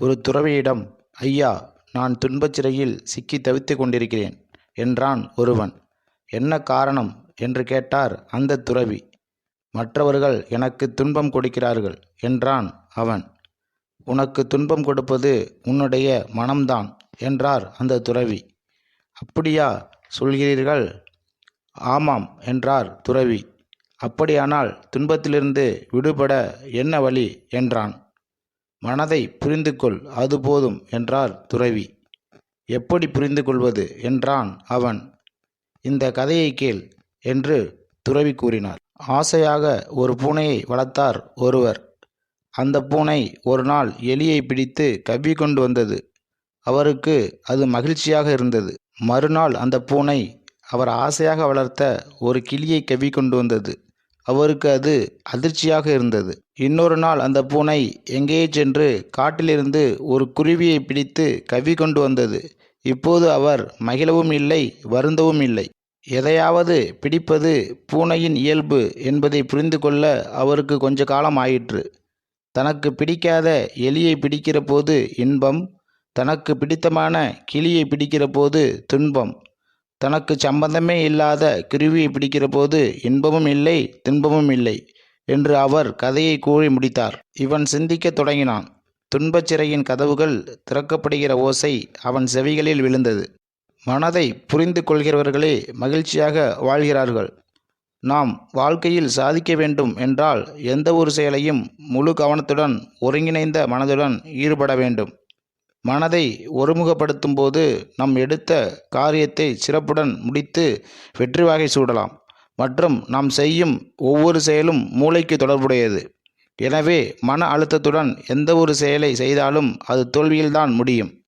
ஒரு துறவியிடம் ஐயா நான் துன்பச் சிறையில் சிக்கி தவித்துக் கொண்டிருக்கிறேன் என்றான் ஒருவன். என்ன காரணம்? என்று கேட்டார் அந்த துறவி. மற்றவர்கள் எனக்கு துன்பம் கொடுக்கிறார்கள் என்றான் அவன். உனக்கு துன்பம் கொடுப்பது உன்னுடைய மனம்தான் என்றார் அந்த துறவி. அப்படியா சொல்கிறீர்கள்? ஆமாம் என்றார் துறவி. அப்படியானால் துன்பத்திலிருந்து விடுபட என்ன வழி? என்றான். மனதை புரிந்து கொள் அது போதும் என்றார் துறவி. எப்படி புரிந்து கொள்வது என்றான் அவன். இந்த கதையை கேள் என்று துறவி கூறினார். ஆசையாக ஒரு பூனையை வளர்த்தார் ஒருவர். அந்த பூனை ஒரு நாள் எலியை பிடித்து கவ்வி கொண்டு வந்தது. அவருக்கு அது மகிழ்ச்சியாக இருந்தது. மறுநாள் அந்த பூனை அவர் ஆசையாக வளர்த்த ஒரு கிளியை கவ்வி கொண்டு வந்தது. அவருக்கு அது அதிர்ச்சியாக இருந்தது. இன்னொரு நாள் அந்த பூனை எங்கேயே சென்று காட்டிலிருந்து ஒரு குருவியை பிடித்து கவி கொண்டு வந்தது. இப்போது அவர் மகிழவும் இல்லை வருந்தவும் இல்லை. எதையாவது பிடிப்பது பூனையின் இயல்பு என்பதை புரிந்து கொள்ள அவருக்கு கொஞ்ச காலம் ஆயிற்று. தனக்கு பிடிக்காத எலியை பிடிக்கிற போது இன்பம் தனக்கு பிடித்தமான கிளியை பிடிக்கிற போது துன்பம். தனக்கு சம்பந்தமே இல்லாத குருவியை பிடிக்கிற போது இன்பமும் இல்லை துன்பமும் இல்லை என்று அவர் கதையை கூறி முடித்தார். இவன் சிந்திக்கத் தொடங்கினான். துன்பச் சிறையின் கதவுகள் திறக்கப்படுகிற ஓசை அவன் செவிகளில் விழுந்தது. மனதை புரிந்து கொள்கிறவர்களே மகிழ்ச்சியாக வாழ்கிறார்கள். நாம் வாழ்க்கையில் சாதிக்க வேண்டும் என்றால் எந்த ஒரு செயலையும் முழு கவனத்துடன் ஒருங்கிணைந்த மனதுடன் ஈடுபட வேண்டும். மனதை ஒருமுகப்படுத்தும் போது நம் எடுத்த காரியத்தை சிறப்புடன் முடித்து வெற்றி வாகை சூடலாம். மற்றும் நாம் செய்யும் ஒவ்வொரு செயலும் மூளைக்கு தொடர்புடையது. எனவே மன அழுத்தத்துடன் எந்த ஒரு செயலை செய்தாலும் அது தோல்வியில்தான் முடியும்.